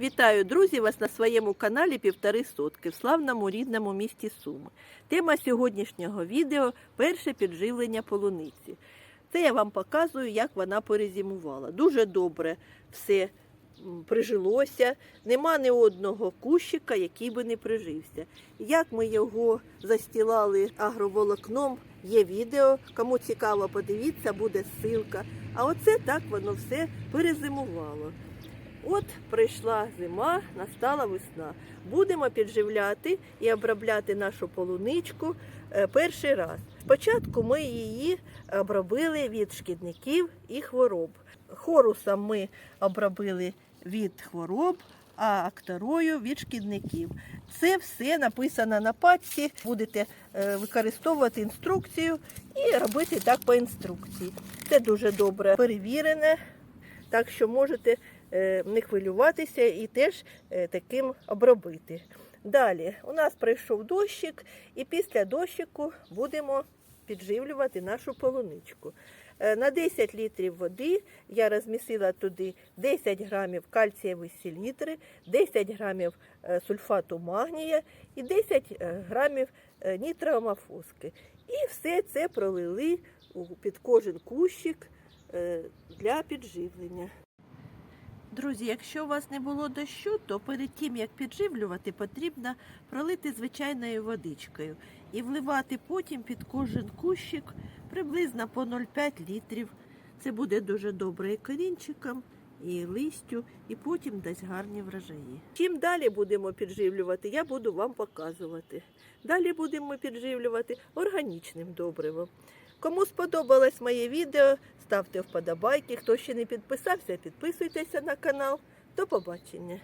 Вітаю, друзі, вас на своєму каналі Півтори сотки в славному рідному місті Суми. Тема сьогоднішнього відео перше підживлення полуниці. Це я вам показую, як вона перезимувала. Дуже добре все прижилося. Нема ні одного кущика, який би не прижився. Як ми його застілали агроволокном, є відео. Кому цікаво, подивіться, буде ссылка. А оце так воно все перезимувало. От прийшла зима, настала весна. Будемо підживляти і обробляти нашу полуничку е, перший раз. Спочатку ми її обробили від шкідників і хвороб. Хорусом ми обробили від хвороб, а акторою від шкідників. Це все написано на пачці. Будете е, використовувати інструкцію і робити так по інструкції. Це дуже добре перевірене, так що можете не хвилюватися і теж е, таким обробити. Далі у нас прийшов дощик, і після дощику будемо підживлювати нашу полуничку. Е, На 10 літрів води я розмісила туди 10 грамів кальцієвої селітри, 10 грамів е, сульфату магнія і 10 е, грамів нітроамофоски. І все це пролили під кожен кущик для підживлення. Друзі, якщо у вас не було дощу, то перед тим як підживлювати, потрібно пролити звичайною водичкою і вливати потім під кожен кущик приблизно по 0,5 літрів. Це буде дуже добре і корінчикам, і листю, і потім дасть гарні врожаї. Чим далі будемо підживлювати, я буду вам показувати. Далі будемо підживлювати органічним добривом. Кому сподобалось моє відео, ставте вподобайки. Хто ще не підписався, підписуйтеся на канал. До побачення!